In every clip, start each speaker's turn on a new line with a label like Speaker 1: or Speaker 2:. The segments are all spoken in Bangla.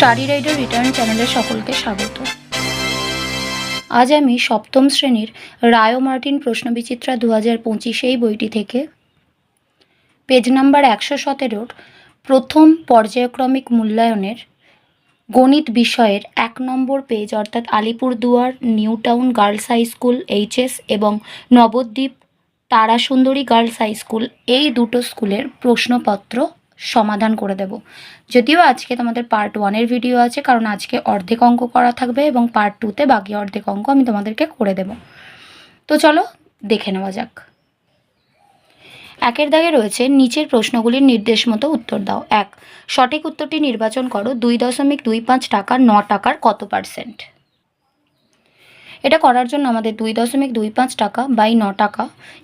Speaker 1: স্টাডি রাইডার রিটার্ন চ্যানেলে সকলকে স্বাগত। আজ আমি সপ্তম শ্রেণির রায়ো মার্টিন প্রশ্নবিচিত্রা দু হাজার পঁচিশ এই বইটি থেকে পেজ নাম্বার একশো সতেরোর প্রথম পর্যায়ক্রমিক মূল্যায়নের গণিত বিষয়ের এক নম্বর পেজ অর্থাৎ Alipurduar new town girls high school HS এবং Nabadwip Tarasundari girls high school এই দুটো স্কুলের প্রশ্নপত্র সমাধান করে দেব। যদিও আজকে তোমাদের পার্ট ওয়ানের ভিডিও আছে, কারণ আজকে অর্ধেক অঙ্ক করা থাকবে এবং পার্ট টুতে বাকি অর্ধেক অঙ্ক আমি তোমাদেরকে করে দেব। তো চলো দেখে নেওয়া যাক। একের দাগে রয়েছে নিচের প্রশ্নগুলির নির্দেশ মতো উত্তর দাও। এক, সঠিক উত্তরটি নির্বাচন করো। দুই দশমিক দুই পাঁচ টাকা ন টাকার কত পার্সেন্ট এটা করার জন্য আমাদের দুই দশমিক দুই পাঁচ টাকা বাই ন টাকা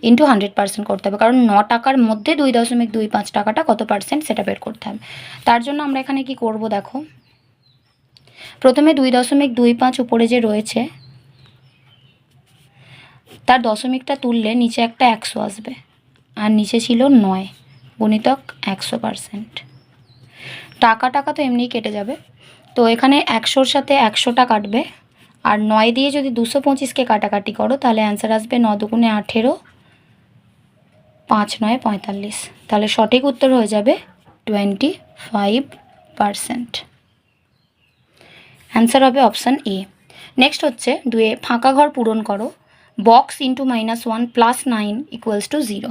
Speaker 1: ইন্টু হান্ড্রেড পার্সেন্ট করতে হবে। কারণ ন টাকার মধ্যে দুই দশমিক দুই পাঁচ টাকাটা কত পার্সেন্ট সেটা বের করতে হবে। তার জন্য আমরা এখানে কি করব দেখো? প্রথমে দুই দশমিক দুই পাঁচ উপরে যে রয়েছে, তার দশমিকটা তুললে নিচে একটা একশো আসবে। আর নিচে ছিল নয়, গুণিতক একশো পার্সেন্ট টাকা টাকা তো এমনিই কেটে যাবে। তো এখানে একশোর সাথে একশোটা কাটবে। আর নয় দিয়ে যদি দুশো পঁচিশকে কাটাকাটি করো, তাহলে অ্যান্সার আসবে ন দুগুণে আঠেরো, পাঁচ নয় পঁয়তাল্লিশ। তাহলে সঠিক উত্তর হয়ে যাবে টোয়েন্টি ফাইভ পারসেন্ট অ্যান্সার হবে অপশান এ নেক্সট হচ্ছে, দুয়ে ফাঁকা ঘর পূরণ করো। Box into minus one plus nine equals to zero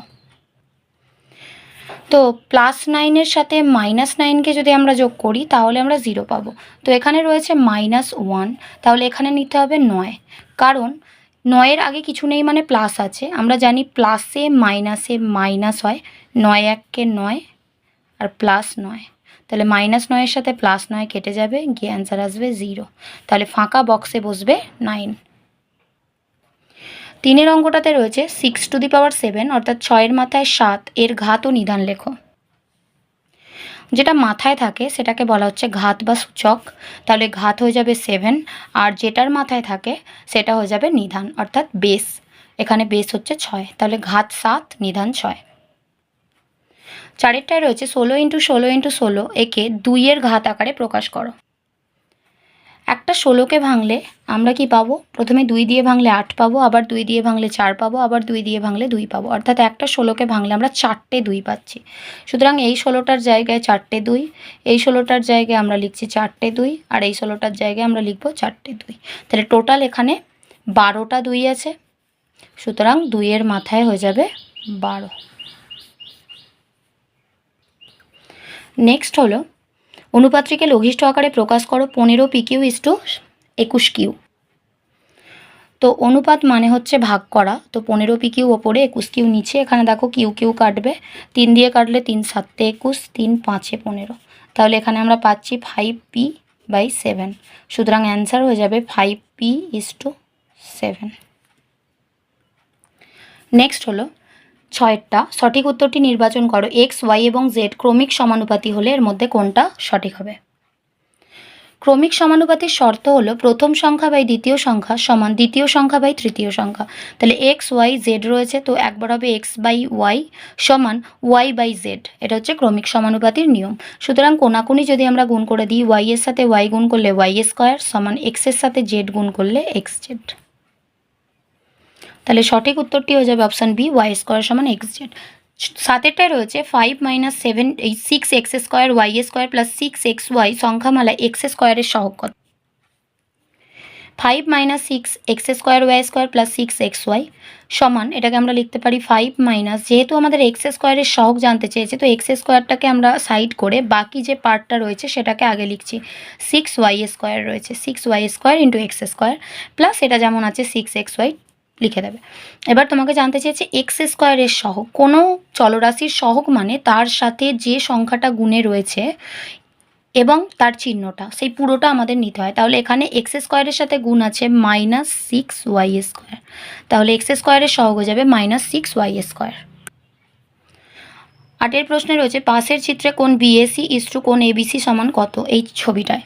Speaker 1: তো প্লাস নাইনের সাথে মাইনাস নাইনকে যদি আমরা যোগ করি, তাহলে আমরা জিরো পাবো। তো এখানে রয়েছে মাইনাস ওয়ান তাহলে এখানে নিতে হবে নয়। কারণ নয়ের আগে কিছু নেই মানে প্লাস আছে। আমরা জানি প্লাসে মাইনাসে মাইনাস হয়। নয় এককে নয় আর প্লাস নয়। তাহলে মাইনাস নয়ের সাথে প্লাস নয় কেটে যাবে, গিয়ে অ্যান্সার আসবে জিরো তাহলে ফাঁকা বক্সে বসবে নাইন তিনের অঙ্কটাতে রয়েছে six to the power seven অর্থাৎ ছয়ের মাথায় সাত, এর ঘাত ও নিধান লেখো। যেটা মাথায় থাকে, সেটাকে বলা হচ্ছে ঘাত বা সূচক। তাহলে ঘাত হয়ে যাবে সেভেন আর যেটার মাথায় থাকে, সেটা হয়ে যাবে নিধান, অর্থাৎ বেস এখানে বেস হচ্ছে ছয়, তাহলে ঘাত সাত, নিধান ছয়। চারেরটায় রয়েছে ষোলো ইন্টু ষোলো ইন্টু ষোলো, একে দুইয়ের ঘাত আকারে প্রকাশ করো। একটা ষোলোকে ভাঙলে আমরা কি পাবো? প্রথমে দুই দিয়ে ভাঙলে আট পাবো, আবার দুই দিয়ে ভাঙলে চার পাবো, আবার দুই দিয়ে ভাঙলে দুই পাবো। অর্থাৎ একটা ষোলোকে ভাঙলে আমরা চারটে দুই পাচ্ছি। সুতরাং এই ষোলোটার জায়গায় চারটে দুই, এই ষোলোটার জায়গায় আমরা লিখছি চারটে দুই, আর এই ষোলোটার জায়গায় আমরা লিখব চারটে দুই। তাহলে টোটাল এখানে বারোটা দুই আছে। সুতরাং দুইয়ের মাথায় হয়ে যাবে বারো। নেক্সট হলো অনুপাত্রীকে লঘিষ্ঠ আকারে প্রকাশ করো পনেরো পি কিউ ইস টু একুশ কিউ। তো অনুপাত মানে হচ্ছে ভাগ করা। তো পনেরো পি কিউ ওপরে একুশ কিউ নিচে, এখানে দেখো কিউ কিউ কাটবে। তিন দিয়ে কাটলে তিন সাতে একুশ, তিন পাঁচে পনেরো। তাহলে এখানে আমরা পাচ্ছি ফাইভ পি বাই সেভেন সুতরাং অ্যান্সার হয়ে যাবে five P is to seven next হলো ছয়েরটা। সঠিক উত্তরটি নির্বাচন করো। এক্স ওয়াই এবং জেড ক্রমিক সমানুপাতি হলে এর মধ্যে কোনটা সঠিক হবে? ক্রমিক সমানুপাতির শর্ত হলো প্রথম সংখ্যা বাই দ্বিতীয় সংখ্যা সমান দ্বিতীয় সংখ্যা বাই তৃতীয় সংখ্যা। তাহলে এক্স ওয়াই জেড রয়েছে তো একবার হবে এক্স বাই ওয়াই সমান ওয়াই বাই জেড এটা হচ্ছে ক্রমিক সমানুপাতির নিয়ম। সুতরাং কোনাকুনি যদি আমরা গুণ করে দিই ওয়াই এর সাথে ওয়াই গুণ করলে ওয়াই স্কোয়ার সমান এক্সের সাথে জেড গুণ করলে এক্স জেড তাহলে সঠিক উত্তরটি হয়ে যাবে অপশান বি ওয়াই স্কোয়ার সমান এক্স জেড সাতেরটায় রয়েছে ফাইভ মাইনাস সেভেন এই six X square Y square plus six X Y সংখ্যামালা X স্কোয়ারের সহগ কত? Five minus six X square Y square plus six X Y সমান, এটাকে আমরা লিখতে পারি ফাইভ মাইনাস যেহেতু আমাদের এক্স স্কোয়ারের সহগ জানতে চেয়েছে, তো এক্স স্কোয়ারটাকে আমরা সাইড করে বাকি যে পার্টটা রয়েছে সেটাকে আগে লিখছি। সিক্স ওয়াই স্কোয়ার রয়েছে six Y square into X square plus এটা যেমন আছে সিক্স এক্স ওয়াই লিখে দেবে। এবার তোমাকে জানতে চেয়েছে এক্স স্কোয়ারের সহগ। কোনো চলরাশির সহগ মানে তার সাথে যে সংখ্যাটা গুণে রয়েছে এবং তার চিহ্নটা, সেই পুরোটা আমাদের নিতে হয়। তাহলে এখানে এক্স স্কোয়ারের সাথে গুণ আছে মাইনাস সিক্স ওয়াই স্কোয়ার তাহলে এক্স স্কোয়ারের সহগ হয়ে যাবে মাইনাস সিক্স ওয়াই স্কোয়ার আটের প্রশ্নে রয়েছে, পাশের চিত্রে কোন বিএসি ইস টু কোন এবিসি সমান কত? এই ছবিটায়।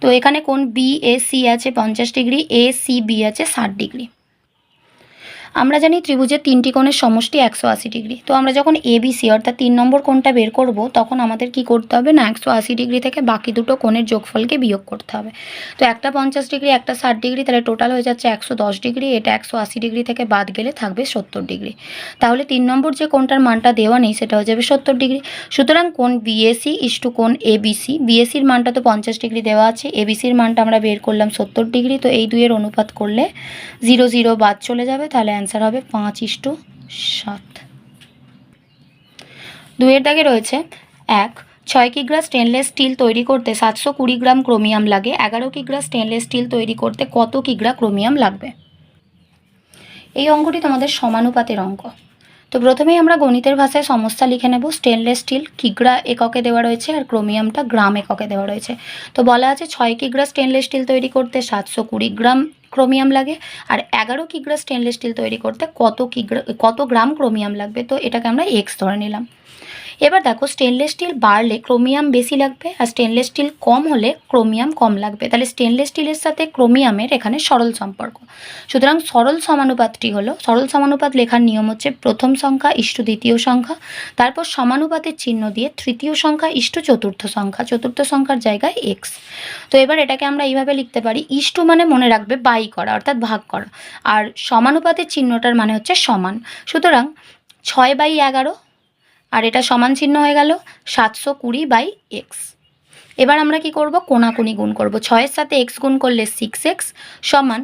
Speaker 1: তো এখানে কোন বিএসি আছে পঞ্চাশ ডিগ্রি এ সি বি আছে ষাট ডিগ্রি। আমরা জানি ত্রিভুজের তিনটি কোণের সমষ্টি একশো আশি ডিগ্রি। তো আমরা যখন এবিসি অর্থাৎ তিন নম্বর কোণটা বের করব, তখন আমাদের কি করতে হবে না, একশো আশি ডিগ্রি থেকে বাকি দুটো কোণের যোগফলকে বিয়োগ করতে হবে। তো একটা পঞ্চাশ ডিগ্রি, একটা ষাট ডিগ্রি, তাহলে টোটাল হয়ে যাচ্ছে একশো দশ ডিগ্রি, এটা একশো আশি ডিগ্রি থেকে বাদ গেলে থাকবে সত্তর ডিগ্রি। তাহলে তিন নম্বর যে কোণটার মানটা দেওয়া নেই, সেটা হয়ে যাবে সত্তর ডিগ্রি। সুতরাং কোণ বিএসি ইস টু কোণ এবিসি বিএসির মানটা তো পঞ্চাশ ডিগ্রি দেওয়া আছে এবিসির মানটা আমরা বের করলাম সত্তর ডিগ্রি। তো এই দুইয়ের অনুপাত করলে জিরো জিরো বাদ চলে যাবে, তাহলে অ্যান্সার হবে পাঁচ ইস্টু সাত। দুয়ের দাগে রয়েছে, এক, ছয় কিগ্রা স্টেনলেস স্টিল তৈরি করতে সাতশো কুড়ি গ্রাম ক্রোমিয়াম লাগে, এগারো কিগ্রা স্টেনলেস স্টিল তৈরি করতে কত কিগ্রা ক্রোমিয়াম লাগবে? এই অঙ্কটি তোমাদের সমানুপাতের অঙ্ক। তো প্রথমেই আমরা গণিতের ভাষায় সমস্যা লিখে নেব। স্টেনলেস স্টিল কিগ্রা এককে দেওয়া রয়েছে আর ক্রোমিয়ামটা গ্রাম এককে দেওয়া রয়েছে। তো বলা আছে ছয় কিগ্রা স্টেনলেস স্টিল তৈরি করতে সাতশো কুড়ি গ্রাম ক্রোমিয়াম লাগে আর এগারো কিগ্রা স্টেনলেস স্টিল তৈরি করতে কত কিগ্রা কত গ্রাম ক্রোমিয়াম লাগবে? তো এটাকে আমরা এক্স ধরে নিলাম। এবার দেখো স্টেনলেস স্টিল বাড়লে ক্রোমিয়াম বেশি লাগবে আর স্টেনলেস স্টিল কম হলে ক্রোমিয়াম কম লাগবে। তাহলে স্টেনলেস স্টিলের সাথে ক্রোমিয়ামের এখানে সরল সম্পর্ক। সুতরাং সরল সমানুপাতটি হলো, সরল সমানুপাত লেখার নিয়ম হচ্ছে প্রথম সংখ্যা ইষ্ট দ্বিতীয় সংখ্যা, তারপর সমানুপাতের চিহ্ন দিয়ে তৃতীয় সংখ্যা ইষ্ট চতুর্থ সংখ্যা, চতুর্থ সংখ্যার জায়গায় এক্স তো এবার এটাকে আমরা এইভাবে লিখতে পারি, ইষ্ট মানে মনে রাখবে বাই করা, অর্থাৎ ভাগ করা। আর সমানুপাতের চিহ্নটার মানে হচ্ছে সমান। সুতরাং ছয় বাই এগারো আর এটা সমান চিহ্ন হয়ে গেল সাতশো কুড়ি বাই এক্স। এবার আমরা কি করব? কোনাকুনি গুণ করব। ছয়ের সাথে এক্স গুণ করলে সিক্স এক্স সমান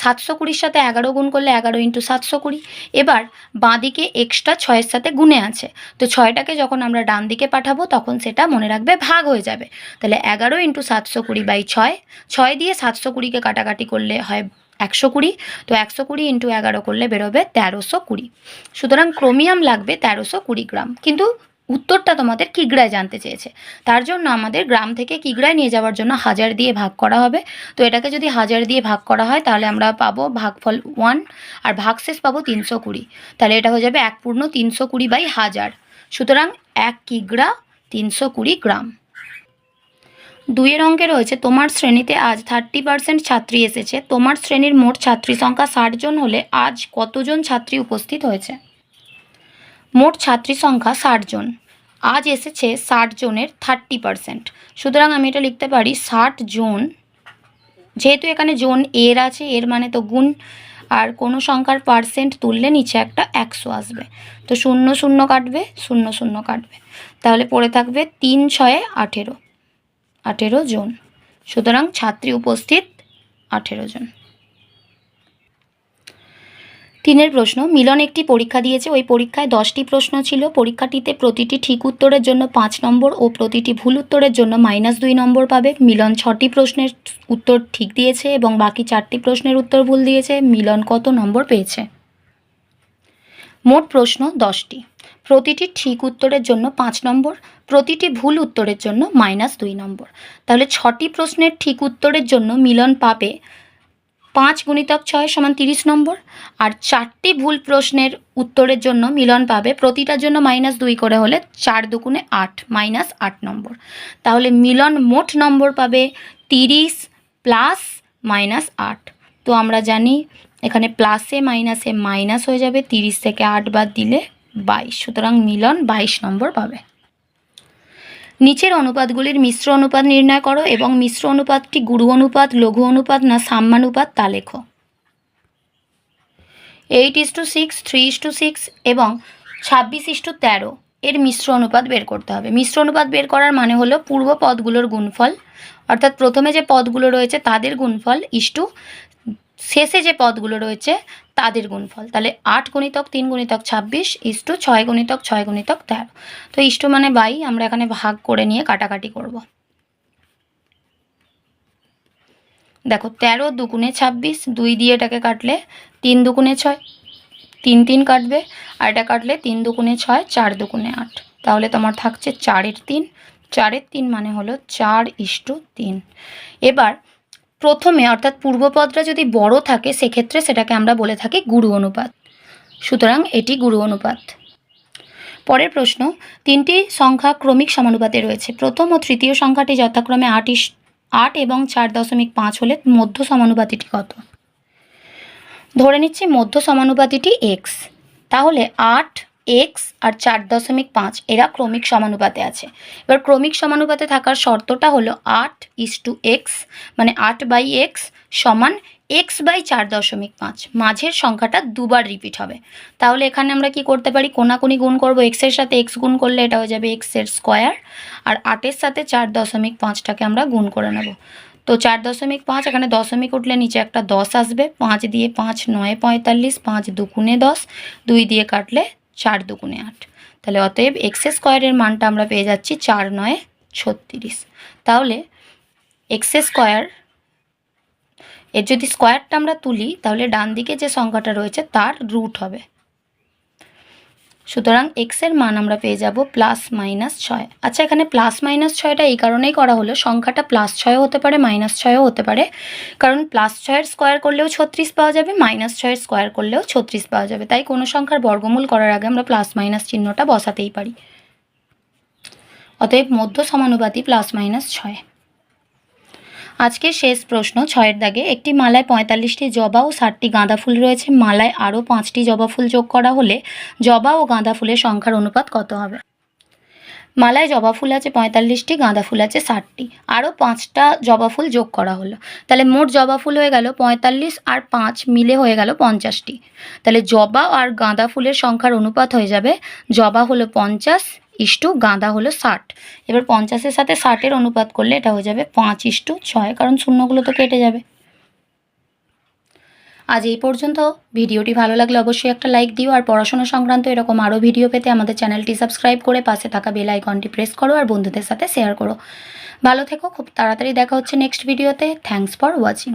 Speaker 1: সাতশো কুড়ির সাথে এগারো গুণ করলে এগারো ইন্টু সাতশো কুড়ি। এবার বাঁদিকে এক্সটা ছয়ের সাথে গুণে আছে। তো ছয়টাকে যখন আমরা ডান দিকে পাঠাবো, তখন সেটা মনে রাখবে ভাগ হয়ে যাবে। তাহলে এগারো ইন্টু সাতশো কুড়ি বাই ছয়। ছয় দিয়ে সাতশো কুড়িকে কাটাকাটি করলে হয় একশো কুড়ি, তো একশো কুড়ি ইন্টু এগারো করলে বেরোবে তেরোশো কুড়ি। সুতরাং ক্রোমিয়াম লাগবে তেরোশো কুড়ি গ্রাম। কিন্তু উত্তরটা তোমাদের কিগড়ায় জানতে চেয়েছে। তার জন্য আমাদের গ্রাম থেকে কিগড়ায় নিয়ে যাওয়ার জন্য হাজার দিয়ে ভাগ করা হবে। তো এটাকে যদি হাজার দিয়ে ভাগ করা হয়, তাহলে আমরা পাবো ভাগফল ওয়ান আর ভাগশেষ পাবো তিনশো কুড়ি। তাহলে এটা হয়ে যাবে এক পূর্ণ তিনশো কুড়ি বাই হাজার। সুতরাং এক কিগড়া তিনশো কুড়ি গ্রাম। দুইয়ের অঙ্কে রয়েছে, তোমার শ্রেণীতে আজ থার্টি পার্সেন্ট ছাত্রী এসেছে। তোমার শ্রেণির মোট ছাত্রী সংখ্যা ষাট জন হলে আজ কতজন ছাত্রী উপস্থিত হয়েছে? মোট ছাত্রী সংখ্যা ষাট জন। আজ এসেছে ষাট জনের থার্টি পার্সেন্ট সুতরাং আমি এটা লিখতে পারি, ষাট জন, যেহেতু এখানে জন এর আছে, এর মানে তো গুণ, আর কোনো সংখ্যার পার্সেন্ট তুললে নিচে একটা একশো আসবে। তো শূন্য শূন্য কাটবে, শূন্য শূন্য কাটবে। তাহলে পড়ে থাকবে তিন ছয়ে আঠেরো। আঠেরো জন। সুতরাং ছাত্রী উপস্থিত আঠেরো জন। তিনের প্রশ্ন, মিলন একটি পরীক্ষা দিয়েছে। ওই পরীক্ষায় দশটি প্রশ্ন ছিল। পরীক্ষাটিতে প্রতিটি ঠিক উত্তরের জন্য পাঁচ নম্বর ও প্রতিটি ভুল উত্তরের জন্য মাইনাস দুই নম্বর পাবে। মিলন ছটি প্রশ্নের উত্তর ঠিক দিয়েছে এবং বাকি চারটি প্রশ্নের উত্তর ভুল দিয়েছে। মিলন কত নম্বর পেয়েছে? মোট প্রশ্ন দশটি। প্রতিটি ঠিক উত্তরের জন্য পাঁচ নম্বর প্রতিটি ভুল উত্তরের জন্য মাইনাস দুই নম্বর। তাহলে ছটি প্রশ্নের ঠিক উত্তরের জন্য মিলন পাবে পাঁচ গুণিতক ছয় সমান তিরিশ নম্বর। আর চারটি ভুল প্রশ্নের উত্তরের জন্য মিলন পাবে প্রতিটার জন্য মাইনাস দুই করে হলে চার দুগুণে আট মাইনাস আট নম্বর। তাহলে মিলন মোট নম্বর পাবে তিরিশ প্লাস মাইনাস আট। তো আমরা জানি এখানে প্লাসে মাইনাসে মাইনাস হয়ে যাবে, তিরিশ থেকে আট বাদ দিলে বাইশ। সুতরাং মিলন বাইশ নম্বর পাবে। নিচের অনুপাতগুলির মিশ্র অনুপাত নির্ণয় করো এবং মিশ্র অনুপাতটি গুরু অনুপাত, লঘু অনুপাত না সাম্যানুপাত তা লেখো। Eight is to six three is to six এবং ছাব্বিশ ইস টু তেরো এর মিশ্র অনুপাত বের করতে হবে। মিশ্র অনুপাত বের করার মানে হলো পূর্ব পদগুলোর গুণফল। অর্থাৎ প্রথমে যে পদগুলো রয়েছে তাদের গুণফল ইস্টু শেষে যে পদগুলো রয়েছে, তাদের গুণফল। তাহলে আট গুণিতক তিন গুণিতক ছাব্বিশ ইস্টু ছয় গুণিতক ছয় গুণিতক তেরো। তো ইস্টু মানে বাই, আমরা এখানে ভাগ করে নিয়ে কাটাকাটি করব। দেখো, তেরো দুগুণে ছাব্বিশ, দুই দিয়ে এটাকে কাটলে তিন দুগুণে ছয়। তিন তিন কাটবে, আর এটা কাটলে তিন দুগুণে ছয়, চার দুগুণে আট। তাহলে তোমার থাকছে চারের তিন। চারের তিন মানে হলো চার ইস্টু তিন। এবার প্রথমে, অর্থাৎ পূর্বপদটা যদি বড় থাকে, সেক্ষেত্রে সেটাকে আমরা বলে থাকি গুরু অনুপাত। সুতরাং এটি গুরু অনুপাত। পরের প্রশ্ন, তিনটি সংখ্যা ক্রমিক সমানুপাতে রয়েছে। প্রথম ও তৃতীয় সংখ্যাটি যথাক্রমে আট আট এবং চার দশমিক পাঁচ হলে মধ্য সমানুপাতিটি কত? ধরে নিচ্ছি মধ্য সমানুপাতিটি এক্স তাহলে আট এক্স আর চার দশমিক পাঁচ, এরা ক্রমিক সমানুপাতে আছে। এবার ক্রমিক সমানুপাতে থাকার শর্তটা হলো আট ইস টু এক্স মানে আট বাই এক্স সমান এক্স বাই চার দশমিক পাঁচ। মাঝের সংখ্যাটা দুবার রিপিট হবে। তাহলে এখানে আমরা কি করতে পারি? কোনাকুনি গুণ করব এক্সের সাথে এক্স গুণ করলে এটা হয়ে যাবে এক্সের স্কোয়ার আর আটের সাথে চার দশমিক পাঁচটাকে আমরা গুণ করে নেব। তো চার দশমিক পাঁচ, এখানে দশমিক উঠলে নিচে একটা দশ আসবে। পাঁচ দিয়ে পাঁচ নয় পঁয়তাল্লিশ, পাঁচ দুগুণে দশ, দুই দিয়ে কাটলে চার দুগুণে আট। তাহলে অতএব এক্স স্কোয়ারের মানটা আমরা পেয়ে যাচ্ছি চার নয় ছত্রিশ। তাহলে এক্স স্কোয়ার এর যদি স্কোয়ারটা আমরা তুলি, তাহলে ডান দিকে যে সংখ্যাটা রয়েছে, তার রুট হবে। সুতরাং এক্সের মান আমরা পেয়ে যাব প্লাস মাইনাস ছয়। আচ্ছা এখানে প্লাস মাইনাস ছয়টা এই কারণেই করা হলো, সংখ্যাটা প্লাস ছয়ও হতে পারে মাইনাস ছয়ও হতে পারে। কারণ প্লাস ছয়ের স্কোয়ার করলেও ছত্রিশ পাওয়া যাবে মাইনাস ছয়ের স্কোয়ার করলেও ছত্রিশ পাওয়া যাবে। তাই কোনো সংখ্যার বর্গমূল করার আগে আমরা প্লাস মাইনাস চিহ্নটা বসাতেই পারি। অতএব মধ্য সমানুপাতি প্লাস মাইনাস ছয়। আজকের শেষ প্রশ্ন, ছয়ের দাগে একটি মালায় পঁয়তাল্লিশটি জবা ও ষাটটি গাঁদা ফুল রয়েছে। মালায় আরও পাঁচটি জবা ফুল যোগ করা হলে জবা ও গাঁদা ফুলের সংখ্যার অনুপাত কত হবে? মালায় জবা ফুল আছে পঁয়তাল্লিশটি, গাঁদা ফুল আছে ষাটটি। আরও পাঁচটা জবা ফুল যোগ করা হলো। তাহলে মোট জবা ফুল হয়ে গেল পঁয়তাল্লিশ আর পাঁচ মিলে হয়ে গেল পঞ্চাশটি। তাহলে জবা আর গাঁদা ফুলের সংখ্যার অনুপাত হয়ে যাবে। জবা হলো পঞ্চাশ ইস্টু গাঁদা হলো ষাট। এবার পঞ্চাশের সাথে ষাটের অনুপাত করলে এটা হয়ে যাবে পাঁচ ইস্টু ছয়, কারণ শূন্যগুলো তো কেটে যাবে। আজ এই পর্যন্ত। ভিডিওটি ভালো লাগলে অবশ্যই একটা লাইক দিও, আর পড়াশোনা সংক্রান্ত এরকম আরও ভিডিও পেতে আমাদের চ্যানেলটি সাবস্ক্রাইব করে পাশে থাকা বেল আইকনটি প্রেস করো আর বন্ধুদের সাথে শেয়ার করো। ভালো থেকো, খুব তাড়াতাড়ি দেখা হচ্ছে নেক্সট ভিডিওতে। Thanks for watching.